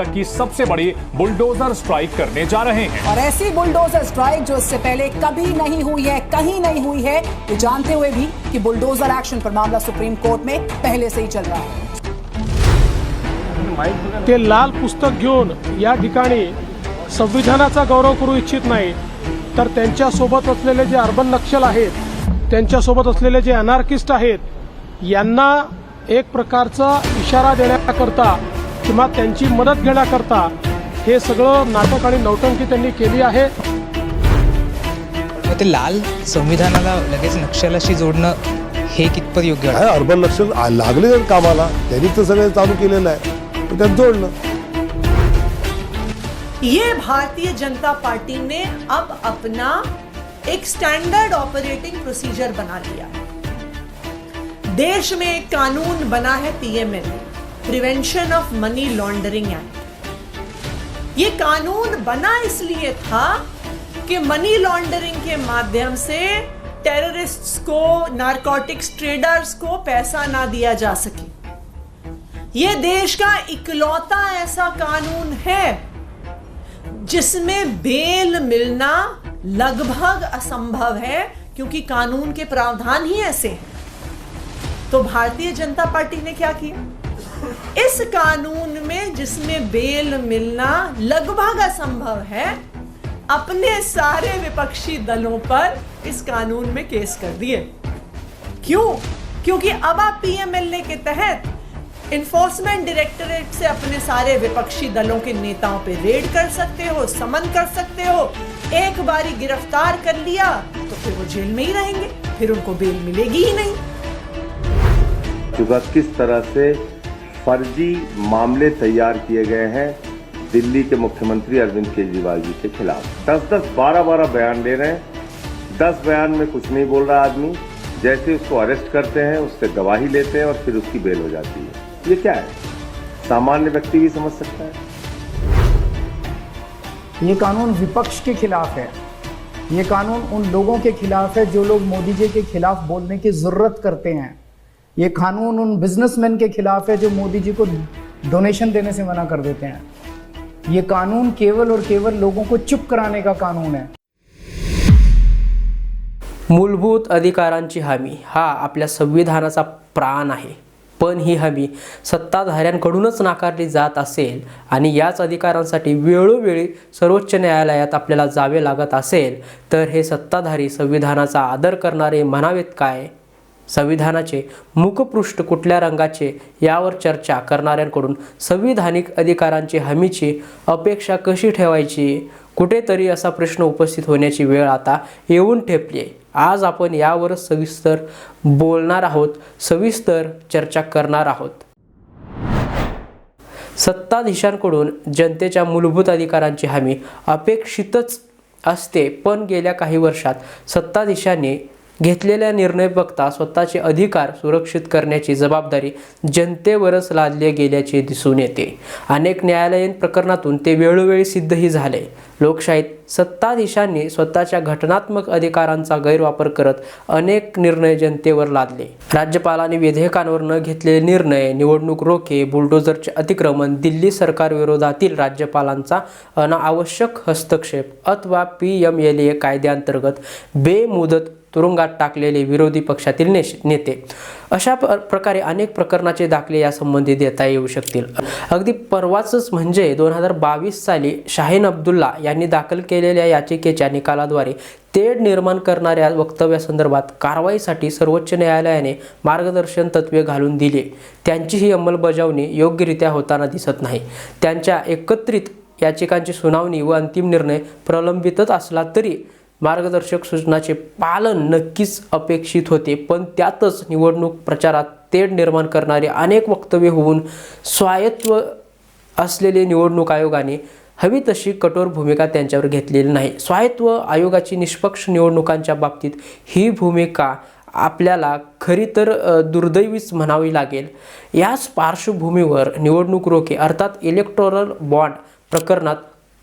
तक की सबसे बड़ी बुलडोजर स्ट्राइक करने जा रहे हैं। और ऐसी बुलडोजर स्ट्राइक जो इससे पहले कभी नहीं हुई है कहीं नहीं हुई है ये जानते हुए भी कि बुलडोजर एक्शन पर मामला सुप्रीम कोर्ट में पहले से ही चल रहा है। ते लाल पुस्तक घेऊन या ठिकाणी संविधानाचा गौरव करू इच्छित नाही तर त्यांच्यासोबत असलेले जे अर्बन नक्षल आहेत त्यांच्यासोबत असलेले जे अनार्किस्ट आहेत यांना एक प्रकारचा इशारा देण्याकरता किंवा त्यांची मदत घेण्याकरता हे सगळं नाटक आणि नौटंकी त्यांनी केली आहे. मग ते लाल संविधानाला लगेच नक्षलाशी जोडणं हे कितपत योग्य वाटतं? काय अर्बन नक्षल आ- लागले कामाला. त्यांनी तर सगळं चालू केलेलं आहे. तर त्यात जोडलं ये भारतीय जनता पार्टी ने अब अपना एक स्टैंडर्ड ऑपरेटिंग प्रोसीजर बना लिया। देश में एक कानून बना है PML prevention of money laundering act ये कानून बना इसलिए था कि मनी लॉन्डरिंग के माध्यम से टेररिस्ट्स को नारकोटिक्स ट्रेडर्स को पैसा ना दिया जा सके। ये देश का इकलौता ऐसा कानून है जिसमें बेल मिलना लगभग असंभव है, क्योंकि कानून के प्रावधान ही ऐसे हैं। तो भारतीय जनता पार्टी ने क्या किया? इस कानून में जिसमें बेल मिलना लगभग असंभव है, अपने सारे विपक्षी दलों पर इस कानून में केस कर दिए। क्यों? क्योंकि अब आप पीएमएलए के तहत इन्फोर्समेंट डायरेक्टरेट से अपने सारे विपक्षी दलों के नेताओं पे रेड कर सकते हो, समन कर सकते हो, एक बारी गिरफ़्तार कर लिया तो फिर वो जेल में ही रहेंगे, फिर उनको बेल मिलेगी ही नहीं। किस तरह से फर्जी मामले तैयार किए गए हैं दिल्ली के मुख्यमंत्री अरविंद केजरीवाल जी के खिलाफ। दस दस बारह बारह बयान ले रहे हैं। दस बयान में कुछ नहीं बोल रहा आदमी। जैसे उसको अरेस्ट करते हैं, उससे गवाही लेते हैं और फिर उसकी बेल हो जाती है। ये क्या है? सामान्य व्यक्ति भी समझ सकता है। ये कानून विपक्ष के खिलाफ है। ये कानून उन लोगों के खिलाफ है जो लोग मोदी जी के खिलाफ बोलने की ज़रूरत करते हैं। ये कानून उन बिजनेसमैन के खिलाफ है जो मोदी जी को डोनेशन देने से मना कर देते हैं। ये कानून केवल और केवल लोगों को चुप कराने का कानून है। मूलभूत अधिकारांची हमी हा आपल्या संविधानाचा प्राण आहे. पण ही हमी सत्ताधाऱ्यांकडूनच नाकारली जात असेल आणि याच अधिकारांसाठी वेळोवेळी सर्वोच्च न्यायालयात आपल्याला जावे लागत असेल तर हे सत्ताधारी संविधानाचा आदर करणारे म्हणावेत काय? संविधानाचे मुखपृष्ठ कुठल्या रंगाचे यावर चर्चा करणाऱ्यांकडून संविधानिक अधिकारांची हमीची अपेक्षा कशी ठेवायची? कुठेतरी असा प्रश्न उपस्थित होण्याची वेळ आता येऊन ठेपली आहे आज आपण यावर सविस्तर बोलणार आहोत सविस्तर चर्चा करणार आहोत. सत्ताधीशांकडून जनतेच्या मूलभूत अधिकारांची हमी अपेक्षितच असते पण गेल्या काही वर्षात सत्ताधीशांनी घेतलेल्या निर्णय बघता स्वतःचे अधिकार सुरक्षित करण्याची जबाबदारी जनतेवरच लादले गेल्याचे दिसून येते. अनेक न्यायालयीन प्रकरणातून ते वेळोवेळी सिद्धही झाले. लोकशाहीत सत्ताधीशांनी स्वतःच्या घटनात्मक अधिकारांचा गैरवापर करत अनेक निर्णय जनतेवर लादले. राज्यपालांनी विधेयकांवर न घेतलेले निर्णय निवडणूक रोखे बुलडोझरचे अतिक्रमण दिल्ली सरकारविरोधातील राज्यपालांचा अनावश्यक हस्तक्षेप अथवा पी एम एल ए कायद्याअंतर्गत बेमुदत तुरुंगात टाकलेले विरोधी पक्षातील नेश नेते. अशा प्रकारे अनेक प्रकरणाचे दाखले यासंबंधी देता येऊ शकतील. अगदी परवाचच म्हणजे दोन हजार बावीस साली शाहीन अब्दुल्ला यांनी दाखल केलेल्या याचिकेच्या निकालाद्वारे तेढ निर्माण करणाऱ्या वक्तव्यासंदर्भात कारवाईसाठी सर्वोच्च न्यायालयाने मार्गदर्शन तत्वे घालून दिली. त्यांची ही अंमलबजावणी योग्यरित्या होताना दिसत नाही. त्यांच्या एकत्रित याचिकांची सुनावणी व अंतिम निर्णय प्रलंबितच असला तरी मार्गदर्शक सूचनाचे पालन नक्कीच अपेक्षित होते पण त्यातच निवडणूक प्रचारात तेढ निर्माण करणारे अनेक वक्तव्य होऊन स्वायत्व असलेले निवडणूक आयोगाने हवी तशी कठोर भूमिका त्यांच्यावर घेतलेली नाही. स्वायत्व आयोगाची निष्पक्ष निवडणुकांच्या बाबतीत ही भूमिका आपल्याला खरी तर दुर्दैवीच म्हणावी लागेल. याच पार्श्वभूमीवर निवडणूक रोखे अर्थात इलेक्टोरल बॉन्ड प्रकरणात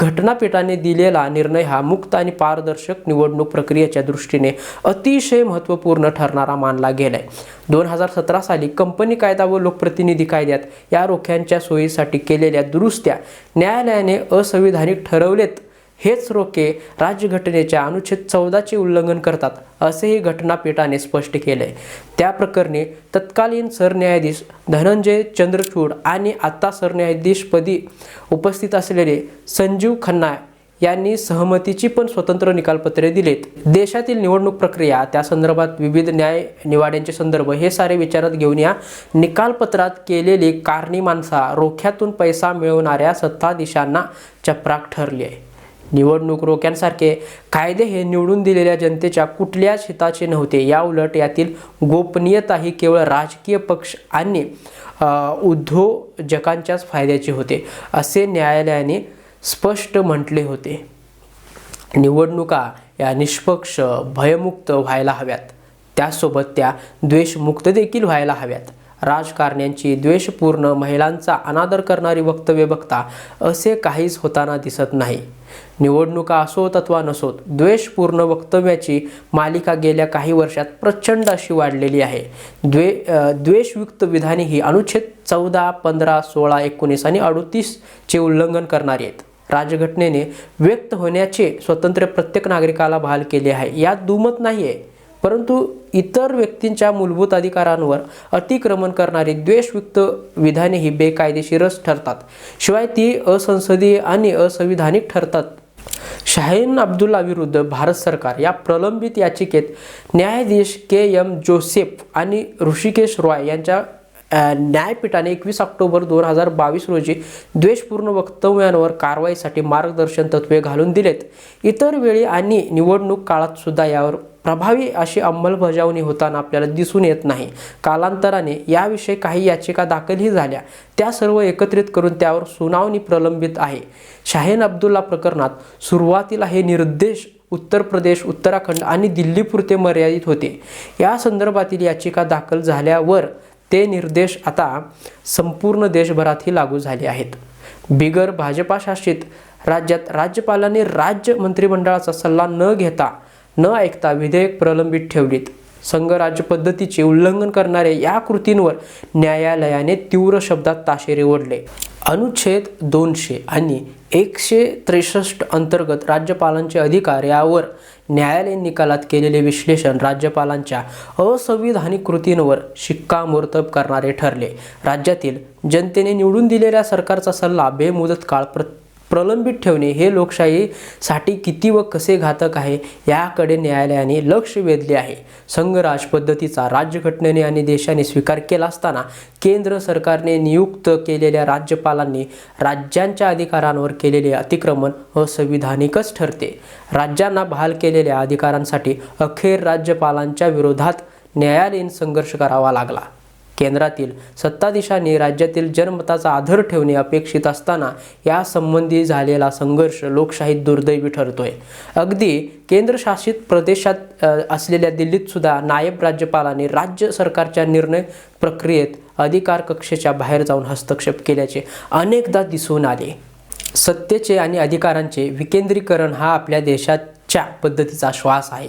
घटनापीठाने दिलेला निर्णय हा मुक्त आणि पारदर्शक निवडणूक प्रक्रियेच्या दृष्टीने अतिशय महत्त्वपूर्ण ठरणारा मानला गेलाय. दोन हजार सतरा साली कंपनी कायदा व लोकप्रतिनिधी कायद्यात या रोख्यांच्या सोयीसाठी केलेल्या दुरुस्त्या न्यायालयाने असंविधानिक ठरवलेत. हेच रोखे राज्यघटनेच्या अनुच्छेद चौदाचे उल्लंघन करतात असेही घटनापीठाने स्पष्ट केले. त्या प्रकरणी तत्कालीन सरन्यायाधीश धनंजय चंद्रचूड आणि आता सरन्यायाधीशपदी उपस्थित असलेले संजीव खन्ना यांनी सहमतीची पण स्वतंत्र निकालपत्रे दिलेत. देशातील निवडणूक प्रक्रिया त्या संदर्भात विविध न्याय निवाड्यांचे संदर्भ हे सारे विचारात घेऊन या निकालपत्रात केलेली कारणी माणसा रोख्यातून पैसा मिळवणाऱ्या सत्ताधीशांना चपराक ठरली आहे. निवडणूक रोख्यांसारखे कायदे हे निवडून दिलेल्या जनतेच्या कुठल्याच हिताचे नव्हते. या उलट यातील गोपनीयता ही केवळ राजकीय पक्ष आणि उद्योजकांच्याच फायद्याचे होते असे न्यायालयाने स्पष्ट म्हटले होते. निवडणुका या निष्पक्ष भयमुक्त व्हायला हव्यात. त्यासोबत त्या द्वेषमुक्त देखील व्हायला हव्यात. राजकारण्यांची द्वेषपूर्ण महिलांचा अनादर करणारी वक्तव्य बघता असे काहीच होताना दिसत नाही. निवडणुका असोत अथवा नसोत द्वेषपूर्ण वक्तव्याची मालिका गेल्या काही वर्षात प्रचंड अशी वाढलेली आहे. द्वे द्वेषयुक्त विधाने ही अनुच्छेद चौदा पंधरा सोळा एकोणीस आणि अडतीसचे उल्लंघन करणारी आहेत. राजघटनेने व्यक्त होण्याचे स्वतंत्र प्रत्येक नागरिकाला बहाल केले आहे. यात दुमत नाही आहे परंतु इतर व्यक्तींच्या मूलभूत अधिकारांवर अतिक्रमण करणारी द्वेषयुक्त विधाने ही बेकायदेशीरच ठरतात. शिवाय ती असंसदीय आणि असंविधानिक ठरतात. शाहीन अब्दुल्ला विरुद्ध भारत सरकार या प्रलंबित याचिकेत न्यायाधीश के एम जोसेफ आणि ऋषिकेश रॉय यांच्या न्यायपीठाने एकवीस ऑक्टोबर दोन हजार बावीस रोजी द्वेषपूर्ण वक्तव्यांवर कारवाईसाठी मार्गदर्शन तत्वे घालून दिलेत. इतर वेळी आणि निवडणूक काळात सुद्धा यावर प्रभावी अशी अंमलबजावणी होताना आपल्याला दिसून येत नाही. कालांतराने याविषयी काही याचिका दाखलही झाल्या. त्या सर्व एकत्रित करून त्यावर सुनावणी प्रलंबित आहे. शाहीन अब्दुल्ला प्रकरणात सुरुवातीला हे निर्देश उत्तर प्रदेश उत्तराखंड आणि दिल्लीपुरते मर्यादित होते. या संदर्भातील याचिका दाखल झाल्यावर ते निर्देश आता संपूर्ण देशभरातही लागू झाले आहेत. बिगर भाजपाशासित राज्यात राज्यपालांनी राज्य मंत्रिमंडळाचा सल्ला न घेता न ऐकता विधेयक प्रलंबित ठेवलीत. संघराज्य पद्धतीचे उल्लंघन करणाऱ्या या कृतींवर न्यायालयाने तीव्र शब्दात ताशेरे ओढले. अनुच्छेद दोनशे आणि एकशे त्रेसष्ट अंतर्गत राज्यपालांचे अधिकार यावर न्यायालयीन निकालात केलेले विश्लेषण राज्यपालांच्या असंविधानिक कृतींवर शिक्कामोर्तब करणारे ठरले. राज्यातील जनतेने निवडून दिलेल्या सरकारचा सल्ला बेमुदत काळ प्र प्रलंबित ठेवणे हे लोकशाहीसाठी किती व कसे घातक आहे याकडे न्यायालयाने लक्ष वेधले आहे. संघराज पद्धतीचा राज्यघटनेने आणि देशाने स्वीकार केला असताना केंद्र सरकारने नियुक्त केलेल्या राज्यपालांनी राज्यांच्या अधिकारांवर केलेले अतिक्रमण असंविधानिकच ठरते. राज्यांना बहाल केलेल्या अधिकारांसाठी अखेर राज्यपालांच्या विरोधात न्यायालयीन संघर्ष करावा लागला. केंद्रातील सत्ताधीशांनी राज्यातील जनमताचा आधार ठेवणे अपेक्षित असताना यासंबंधी झालेला संघर्ष लोकशाहीत दुर्दैवी ठरतोय. अगदी केंद्रशासित प्रदेशात असलेल्या दिल्लीत सुद्धा नायब राज्यपालांनी राज्य सरकारच्या निर्णय प्रक्रियेत अधिकार कक्षेच्या बाहेर जाऊन हस्तक्षेप केल्याचे अनेकदा दिसून आले. सत्तेचे आणि अधिकारांचे विकेंद्रीकरण हा आपल्या देशात च्या पद्धतीचा श्वास आहे.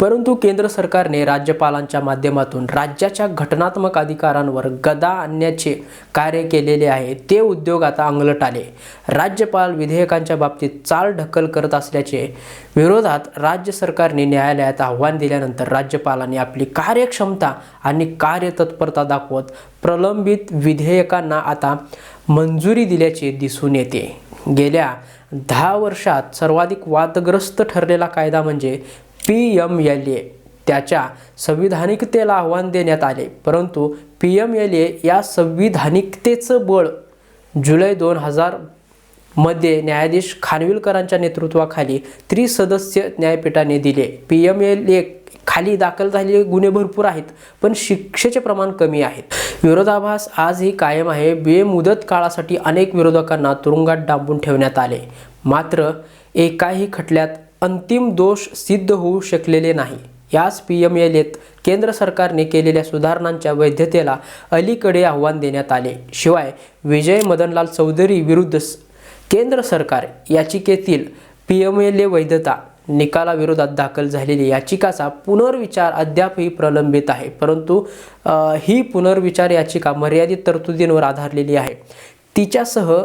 परंतु केंद्र सरकारने राज्यपालांच्या माध्यमातून राज्याच्या घटनात्मक अधिकारांवर गदा आणण्याचे कार्य केलेले आहे. ते उद्योग आता अंगलट आले. राज्यपाल विधेयकांच्या बाबतीत चाल ढकल करत असल्याचे विरोधात राज्य सरकारने न्यायालयात आव्हान दिल्यानंतर राज्यपालांनी आपली कार्यक्षमता आणि कार्यतत्परता दाखवत प्रलंबित विधेयकांना आता मंजुरी दिल्याचे दिसून येते. गेल्या दहा वर्षात सर्वाधिक वादग्रस्त ठरलेला कायदा म्हणजे पी एम एल ए. त्याच्या संविधानिकतेला आव्हान देण्यात आले परंतु पी एम एल ए या संविधानिकतेचं बळ जुलै दोन हजारमध्ये न्यायाधीश खानविलकरांच्या नेतृत्वाखाली त्रिसदस्य न्यायपीठाने दिले. पी एम एल ए खाली दाखल झालेले गुन्हे भरपूर आहेत पण शिक्षेचे प्रमाण कमी आहेत. विरोधाभास आजही कायम आहे. बेमुदत काळासाठी अनेक विरोधकांना तुरुंगात डांबून ठेवण्यात आले. मात्र एकाही खटल्यात अंतिम दोष सिद्ध होऊ शकलेले नाही. याच पी एम एल एत केंद्र सरकारने केलेल्या सुधारणांच्या वैधतेला अलीकडे आव्हान देण्यात आले. शिवाय विजय मदनलाल चौधरी विरुद्ध केंद्र सरकार याचिकेतील पी एम एल ए वैधता निकालाविरोधात दाखल झालेली याचिकाचा पुनर्विचार अद्यापही प्रलंबित आहे. परंतु ही पुनर्विचार याचिका मर्यादित तरतुदींवर आधारलेली आहे. तिच्यासह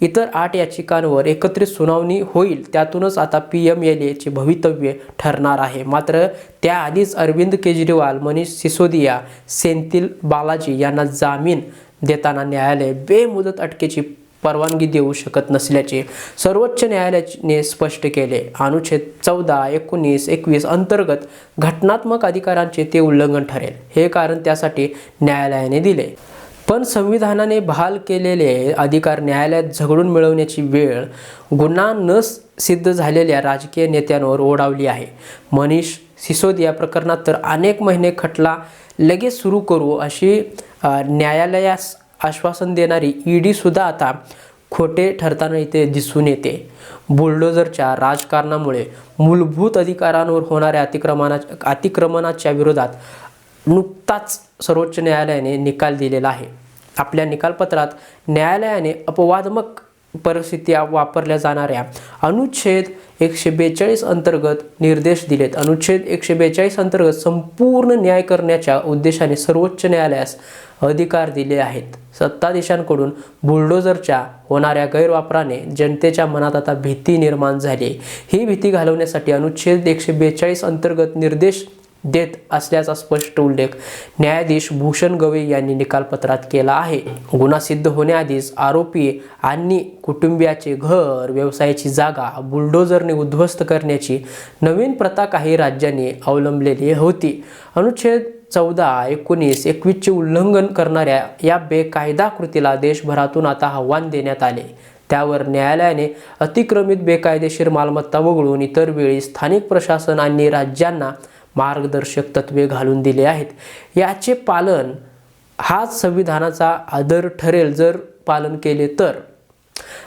इतर आठ याचिकांवर एकत्रित सुनावणी होईल त्यातूनच आता पी एम एल एचे भवितव्य ठरणार आहे. मात्र त्याआधीच अरविंद केजरीवाल मनीष सिसोदिया सेंथिल बालाजी यांना जामीन देताना न्यायालय बेमुदत अटकेची परवानगी देऊ शकत नसल्याचे सर्वोच्च न्यायालयाने स्पष्ट केले. अनुच्छेद चौदा एकोणीस एकवीस अंतर्गत घटनात्मक अधिकारांचे ते उल्लंघन ठरेल. हे कारण त्यासाठी न्यायालयाने दिले. पण संविधानाने बहाल केलेले अधिकार न्यायालयात झगडून मिळवण्याची वेळ गुन्हा न सिद्ध झालेल्या राजकीय नेत्यांवर ओढावली आहे. मनीष सिसोदिया प्रकरणात तर अनेक महिने खटला लगेच सुरू करू अशी न्यायालयास आश्वासन देणारी ईडी सुद्धा आता खोटे ठरताना इथे दिसून येते. बुलडोझरच्या राजकारणामुळे मूलभूत अधिकारांवर होणाऱ्या अतिक्रमणा अतिक्रमणाच्या विरोधात नुकताच सर्वोच्च न्यायालयाने निकाल दिलेला आहे. आपल्या निकालपत्रात न्यायालयाने अपवादमक परिस्थिती वापरल्या जाणाऱ्या अनुच्छेद एकशे बेचाळीस अंतर्गत निर्देश दिलेत. अनुच्छेद एकशे बेचाळीस अंतर्गत संपूर्ण न्याय करण्याच्या उद्देशाने सर्वोच्च न्यायालयास अधिकार दिले आहेत. सत्ताधीशांकडून बुलडोजरच्या होणाऱ्या गैरवापराने जनतेच्या मनात आता भीती निर्माण झाली ही भीती घालवण्यासाठी अनुच्छेद एकशे बेचाळीस अंतर्गत निर्देश देत असल्याचा स्पष्ट उल्लेख न्यायाधीश भूषण गवई यांनी निकालपत्रात केला आहे. गुन्हा सिद्ध होण्याआधीच आरोपी आणि कुटुंबियाचे घर व्यवसायाची जागा बुलडोझरने उद्ध्वस्त करण्याची नवीन प्रथा काही राज्यांनी अवलंबलेली होती. अनुच्छेद चौदा एकोणीस एकवीसचे उल्लंघन करणाऱ्या या बेकायदा कृतीला देशभरातून आता आव्हान देण्यात आले. त्यावर न्यायालयाने अतिक्रमित बेकायदेशीर मालमत्ता वगळून इतर वेळी स्थानिक प्रशासन आणि राज्यांना मार्गदर्शक तत्वे घालून दिले आहेत. याचे पालन हाच संविधानाचा आदर ठरेल जर पालन केले तर.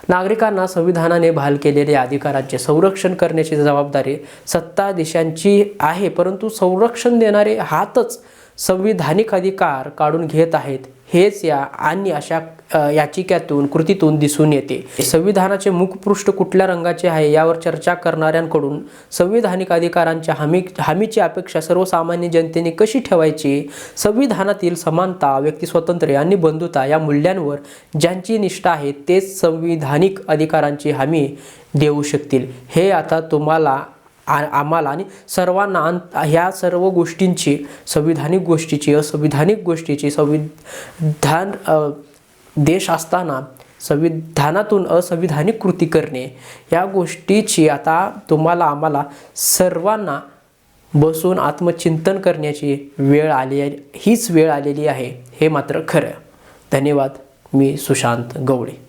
नागरिकांना संविधानाने बहाल केलेल्या अधिकारांचे संरक्षण करण्याची जबाबदारी सत्ताधीशांची आहे परंतु संरक्षण देणारे हातच संविधानिक अधिकार काढून घेत आहेत. हेच या आणि अशा अ, याचिकेतून कृतीतून दिसून येते. संविधानाचे मुखपृष्ठ कुठल्या रंगाचे आहे यावर चर्चा करणाऱ्यांकडून संविधानिक अधिकारांच्या हमी हमीची अपेक्षा सर्वसामान्य जनतेने कशी ठेवायची? संविधानातील समानता व्यक्तिस्वातंत्र्य आणि बंधुता या मूल्यांवर ज्यांची निष्ठा आहे तेच संविधानिक अधिकारांची हमी देऊ शकतील. हे आता तुम्हाला आ आम्हाला आणि सर्वांना अंत ह्या सर्व गोष्टींची संविधानिक गोष्टीची असंविधानिक गोष्टीची संविधान देश असताना संविधानातून असंविधानिक कृती करणे या गोष्टीची आता तुम्हाला आम्हाला सर्वांना बसून आत्मचिंतन करण्याची वेळ आली हीच वेळ आलेली आहे हे मात्र खरं. धन्यवाद मी सुशांत गवळे.